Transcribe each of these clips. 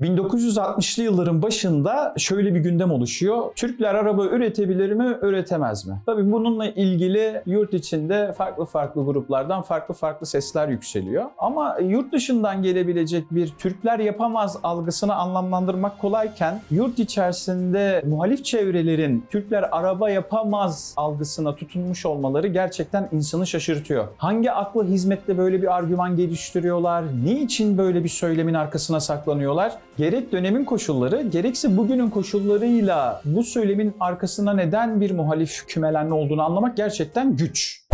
1960'lı yılların başında şöyle bir gündem oluşuyor. Türkler araba üretebilir mi, üretemez mi? Tabii bununla ilgili yurt içinde farklı farklı gruplardan farklı farklı sesler yükseliyor. Ama yurt dışından gelebilecek bir Türkler yapamaz algısını anlamlandırmak kolayken yurt içerisinde muhalif çevrelerin Türkler araba yapamaz algısına tutunmuş olmaları gerçekten insanı şaşırtıyor. Hangi aklı hizmetle böyle bir argüman geliştiriyorlar? Niçin böyle bir söylemin arkasına saklanıyorlar? Gerek dönemin koşulları, gerekse bugünün koşullarıyla bu söylemin arkasına neden bir muhalif kümelenme olduğunu anlamak gerçekten güç.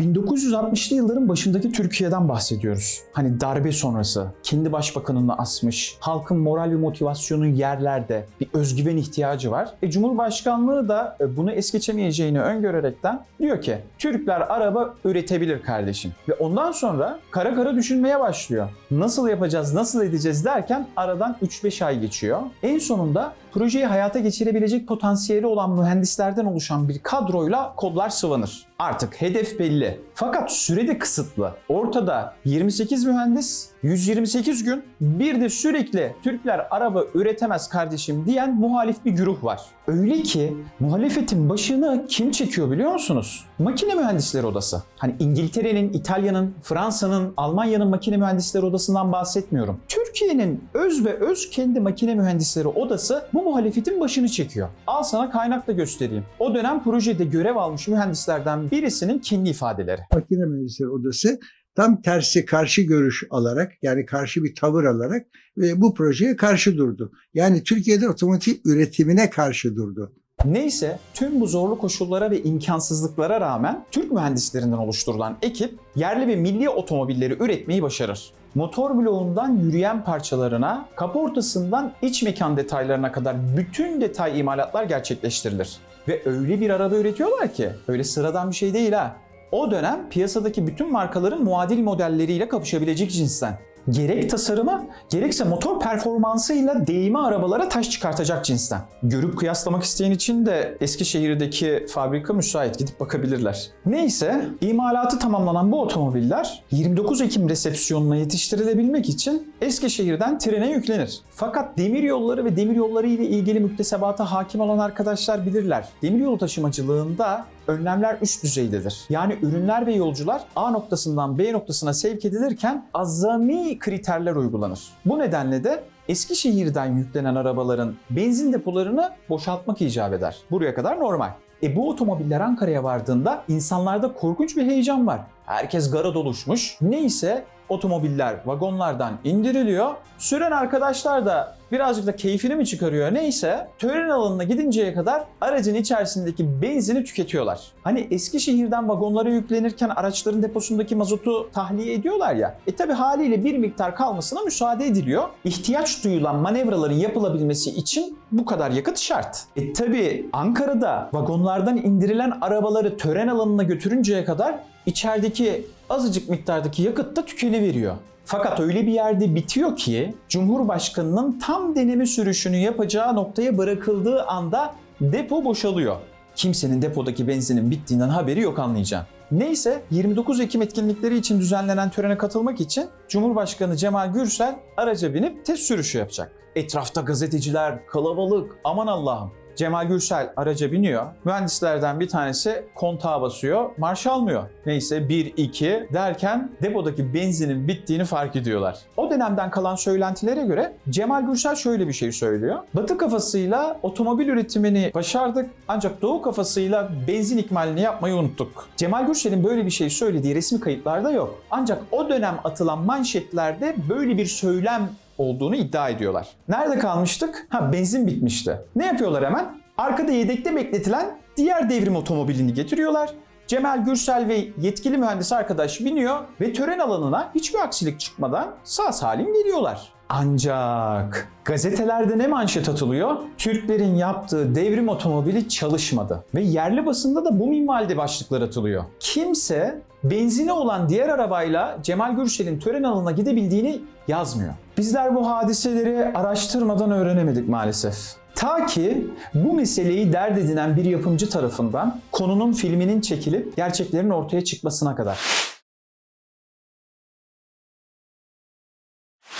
1960'lı yılların başındaki Türkiye'den bahsediyoruz. Hani darbe sonrası, kendi başbakanını asmış, halkın moral ve motivasyonu yerlerde, bir özgüven ihtiyacı var. E, Cumhurbaşkanlığı da e, bunu es geçemeyeceğini öngörerekten diyor ki Türkler araba üretebilir kardeşim. Ve ondan sonra kara kara düşünmeye başlıyor. Nasıl yapacağız, nasıl edeceğiz derken aradan 3-5 ay geçiyor. En sonunda projeyi hayata geçirebilecek potansiyeli olan mühendislerden oluşan bir kadroyla kodlar sıvanır. Artık hedef belli. Fakat sürede kısıtlı. Ortada 28 mühendis, 128 gün, bir de sürekli Türkler araba üretemez kardeşim diyen muhalif bir güruh var. Öyle ki muhalefetin başını kim çekiyor biliyor musunuz? Makine Mühendisleri Odası. Hani İngiltere'nin, İtalya'nın, Fransa'nın, Almanya'nın makine mühendisleri odasından bahsetmiyorum. Türkiye'nin öz ve öz kendi makine mühendisleri odası bu muhalefetin başını çekiyor. Al sana kaynak da göstereyim. O dönem projede görev almış mühendislerden birisinin kendi ifadeleri. Makine Mühendisleri Odası tam tersi karşı görüş alarak yani karşı bir tavır alarak ve bu projeye karşı durdu. Yani Türkiye'de otomotiv üretimine karşı durdu. Neyse tüm bu zorlu koşullara ve imkansızlıklara rağmen Türk mühendislerinden oluşturulan ekip yerli ve milli otomobilleri üretmeyi başarır. Motor bloğundan yürüyen parçalarına, kaportasından iç mekan detaylarına kadar bütün detay imalatlar gerçekleştirilir. Ve öyle bir araba üretiyorlar ki öyle sıradan bir şey değil ha. O dönem piyasadaki bütün markaların muadil modelleriyle kapışabilecek cinsten. Gerek tasarıma, gerekse motor performansıyla değme arabalara taş çıkartacak cinsten. Görüp kıyaslamak isteyen için de Eskişehir'deki fabrika müsait gidip bakabilirler. Neyse, imalatı tamamlanan bu otomobiller 29 Ekim resepsiyonuna yetiştirilebilmek için Eskişehir'den trene yüklenir. Fakat demir yolları ve demir yolları ile ilgili müktesebata hakim olan arkadaşlar bilirler. Demiryolu taşımacılığında önlemler üst düzeydedir. Yani ürünler ve yolcular A noktasından B noktasına sevk edilirken azami kriterler uygulanır. Bu nedenle de Eskişehir'den yüklenen arabaların benzin depolarını boşaltmak icap eder. Buraya kadar normal. E bu otomobiller Ankara'ya vardığında insanlarda korkunç bir heyecan var. Herkes gara doluşmuş. Neyse otomobiller vagonlardan indiriliyor. Süren arkadaşlar da birazcık da keyfini mi çıkarıyor neyse tören alanına gidinceye kadar aracın içerisindeki benzini tüketiyorlar. Hani Eskişehir'den vagonlara yüklenirken araçların deposundaki mazotu tahliye ediyorlar ya. E tabi haliyle bir miktar kalmasına müsaade ediliyor. İhtiyaç duyulan manevraların yapılabilmesi için bu kadar yakıt şart. E tabi Ankara'da vagonlardan indirilen arabaları tören alanına götürünceye kadar içerideki azıcık miktardaki yakıt da tükeniveriyor. Fakat öyle bir yerde bitiyor ki Cumhurbaşkanının tam deneme sürüşünü yapacağı noktaya bırakıldığı anda depo boşalıyor. Kimsenin depodaki benzinin bittiğinden haberi yok anlayacağım. Neyse 29 Ekim etkinlikleri için düzenlenen törene katılmak için Cumhurbaşkanı Cemal Gürsel araca binip test sürüşü yapacak. Etrafta gazeteciler, kalabalık, aman Allah'ım. Cemal Gürsel araca biniyor. Mühendislerden bir tanesi kontağa basıyor. Marş almıyor. Neyse 1-2 derken depodaki benzinin bittiğini fark ediyorlar. O dönemden kalan söylentilere göre Cemal Gürsel şöyle bir şey söylüyor. Batı kafasıyla otomobil üretimini başardık ancak Doğu kafasıyla benzin ikmalini yapmayı unuttuk. Cemal Gürsel'in böyle bir şey söylediği resmi kayıtlarda yok. Ancak o dönem atılan manşetlerde böyle bir söylem olduğunu iddia ediyorlar. Nerede kalmıştık? Ha benzin bitmişti. Ne yapıyorlar hemen? Arkada yedekte bekletilen diğer devrim otomobilini getiriyorlar. Cemal Gürsel ve yetkili mühendis arkadaş biniyor ve tören alanına hiçbir aksilik çıkmadan sağ salim geliyorlar. Ancak gazetelerde ne manşet atılıyor? Türklerin yaptığı devrim otomobili çalışmadı. Ve yerli basında da bu minvalde başlıklar atılıyor. Kimse benzine olan diğer arabayla Cemal Gürsel'in tören alanına gidebildiğini yazmıyor. Bizler bu hadiseleri araştırmadan öğrenemedik maalesef. Ta ki bu meseleyi dert edinen bir yapımcı tarafından konunun filminin çekilip gerçeklerin ortaya çıkmasına kadar.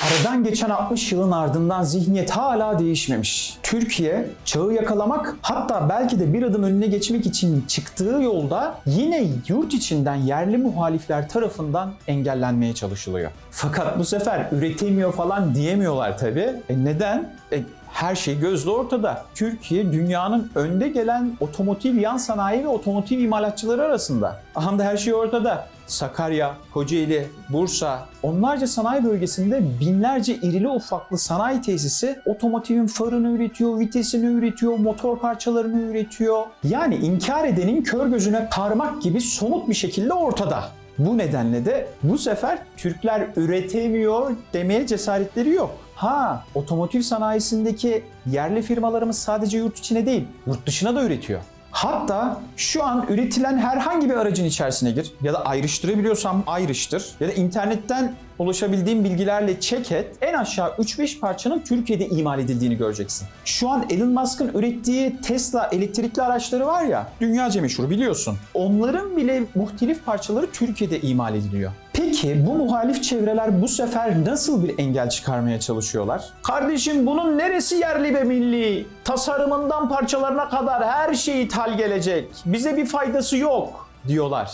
Aradan geçen 60 yılın ardından zihniyet hala değişmemiş. Türkiye çağı yakalamak hatta belki de bir adım önüne geçmek için çıktığı yolda yine yurt içinden yerli muhalifler tarafından engellenmeye çalışılıyor. Fakat bu sefer üretemiyor falan diyemiyorlar tabii. E neden? E her şey gözle ortada. Türkiye dünyanın önde gelen otomotiv yan sanayi ve otomotiv imalatçıları arasında. Aha da her şey ortada. Sakarya, Kocaeli, Bursa, onlarca sanayi bölgesinde binlerce irili ufaklı sanayi tesisi otomotivin farını üretiyor, vitesini üretiyor, motor parçalarını üretiyor. Yani inkar edenin kör gözüne parmak gibi somut bir şekilde ortada. Bu nedenle de bu sefer Türkler üretemiyor demeye cesaretleri yok. Ha, otomotiv sanayisindeki yerli firmalarımız sadece yurt içine değil, yurt dışına da üretiyor. Hatta şu an üretilen herhangi bir aracın içerisine gir ya da ayrıştırabiliyorsam ayrıştır ya da internetten ulaşabildiğim bilgilerle check et. En aşağı 3-5 parçanın Türkiye'de imal edildiğini göreceksin. Şu an Elon Musk'ın ürettiği Tesla elektrikli araçları var ya, dünyaca meşhur biliyorsun. Onların bile muhtelif parçaları Türkiye'de imal ediliyor. Peki bu muhalif çevreler bu sefer nasıl bir engel çıkarmaya çalışıyorlar? Kardeşim bunun neresi yerli ve milli? Tasarımından parçalarına kadar her şey ithal gelecek. Bize bir faydası yok diyorlar.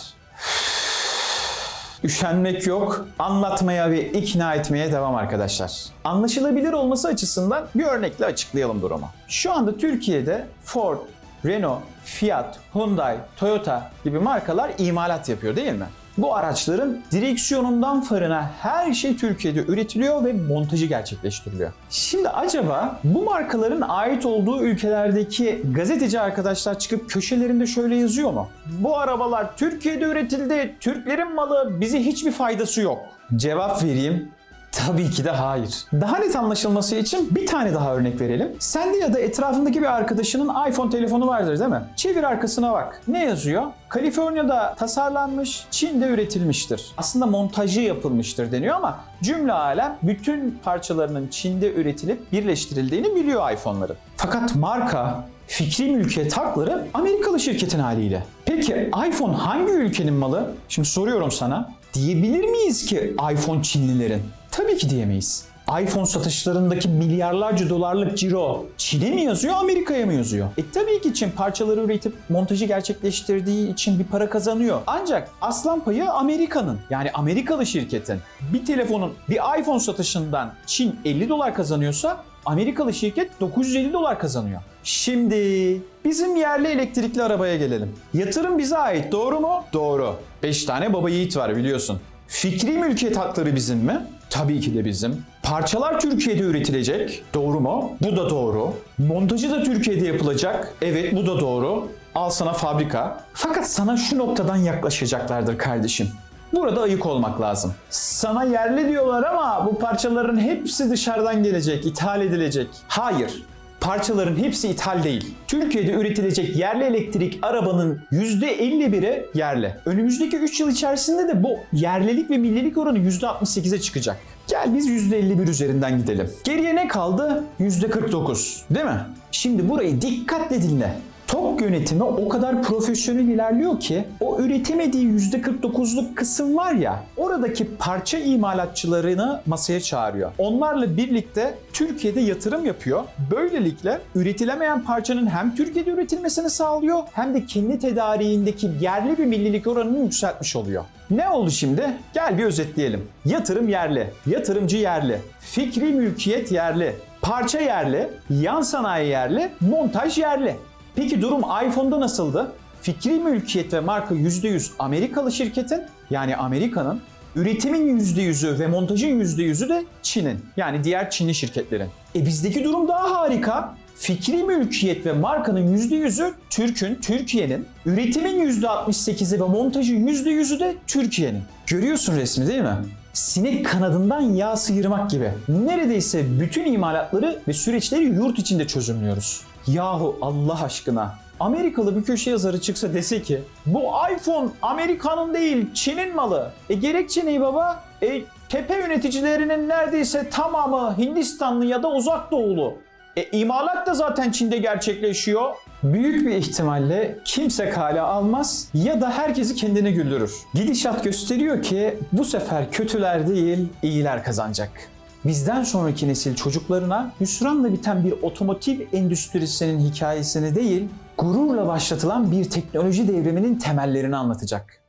Üşenmek yok, anlatmaya ve ikna etmeye devam arkadaşlar. Anlaşılabilir olması açısından bir örnekle açıklayalım durumu. Şu anda Türkiye'de Ford, Renault, Fiat, Hyundai, Toyota gibi markalar imalat yapıyor değil mi? Bu araçların direksiyonundan farına her şey Türkiye'de üretiliyor ve montajı gerçekleştiriliyor. Şimdi acaba bu markaların ait olduğu ülkelerdeki gazeteci arkadaşlar çıkıp köşelerinde şöyle yazıyor mu? Bu arabalar Türkiye'de üretildi, Türklerin malı, bize hiçbir faydası yok. Cevap vereyim. Tabii ki de hayır. Daha net anlaşılması için bir tane daha örnek verelim. Sende ya da etrafındaki bir arkadaşının iPhone telefonu vardır değil mi? Çevir arkasına bak. Ne yazıyor? Kaliforniya'da tasarlanmış, Çin'de üretilmiştir. Aslında montajı yapılmıştır deniyor ama cümle alem bütün parçalarının Çin'de üretilip birleştirildiğini biliyor iPhone'ların. Fakat marka, fikri mülkiyet hakları Amerikalı şirketin haliyle. Peki iPhone hangi ülkenin malı? Şimdi soruyorum sana. Diyebilir miyiz ki iPhone Çinlilerin? Tabii ki diyemeyiz. iPhone satışlarındaki milyarlarca dolarlık ciro Çin'e mi yazıyor, Amerika'ya mı yazıyor? E tabii ki Çin parçaları üretip montajı gerçekleştirdiği için bir para kazanıyor. Ancak aslan payı Amerika'nın yani Amerikalı şirketin. Bir telefonun bir iPhone satışından Çin 50 dolar kazanıyorsa Amerikalı şirket 950 dolar kazanıyor. Şimdi bizim yerli elektrikli arabaya gelelim. Yatırım bize ait doğru mu? Doğru. 5 tane baba yiğit var biliyorsun. Fikri mülkiyet hakları bizim mi? Tabii ki de bizim. Parçalar Türkiye'de üretilecek. Doğru mu? Bu da doğru. Montajı da Türkiye'de yapılacak. Evet bu da doğru. Al sana fabrika. Fakat sana şu noktadan yaklaşacaklardır kardeşim. Burada ayık olmak lazım. Sana yerli diyorlar ama bu parçaların hepsi dışarıdan gelecek, ithal edilecek. Hayır. Parçaların hepsi ithal değil. Türkiye'de üretilecek yerli elektrik arabanın %51'i yerli. Önümüzdeki 3 yıl içerisinde de bu yerlilik ve millilik oranı %68'e çıkacak. Gel biz %51 üzerinden gidelim. Geriye ne kaldı? %49. Değil mi? Şimdi burayı dikkatle dinle. TOK yönetimi o kadar profesyonel ilerliyor ki o üretemediği %49'luk kısım var ya oradaki parça imalatçılarını masaya çağırıyor. Onlarla birlikte Türkiye'de yatırım yapıyor. Böylelikle üretilemeyen parçanın hem Türkiye'de üretilmesini sağlıyor hem de kendi tedariğindeki yerli bir millilik oranını yükseltmiş oluyor. Ne oldu şimdi? Gel bir özetleyelim. Yatırım yerli, yatırımcı yerli, fikri mülkiyet yerli, parça yerli, yan sanayi yerli, montaj yerli. Peki durum iPhone'da nasıldı? Fikri mülkiyet ve marka %100 Amerikalı şirketin yani Amerika'nın, üretimin %100'ü ve montajın %100'ü de Çin'in yani diğer Çinli şirketlerin. E bizdeki durum daha harika. Fikri mülkiyet ve markanın %100'ü Türk'ün, Türkiye'nin, üretimin %68'i ve montajın %100'ü de Türkiye'nin. Görüyorsun resmi değil mi? Sinek kanadından yağ sıyırmak gibi. Neredeyse bütün imalatları ve süreçleri yurt içinde çözümlüyoruz. Yahu Allah aşkına Amerikalı bir köşe yazarı çıksa dese ki bu iPhone Amerika'nın değil Çin'in malı. E gerekçe ne baba? E tepe yöneticilerinin neredeyse tamamı Hindistanlı ya da uzak doğulu. E imalat da zaten Çin'de gerçekleşiyor. Büyük bir ihtimalle kimse kale almaz ya da herkesi kendine güldürür. Gidişat gösteriyor ki bu sefer kötüler değil iyiler kazanacak. Bizden sonraki nesil çocuklarına hüsranla biten bir otomotiv endüstrisinin hikayesini değil, gururla başlatılan bir teknoloji devriminin temellerini anlatacak.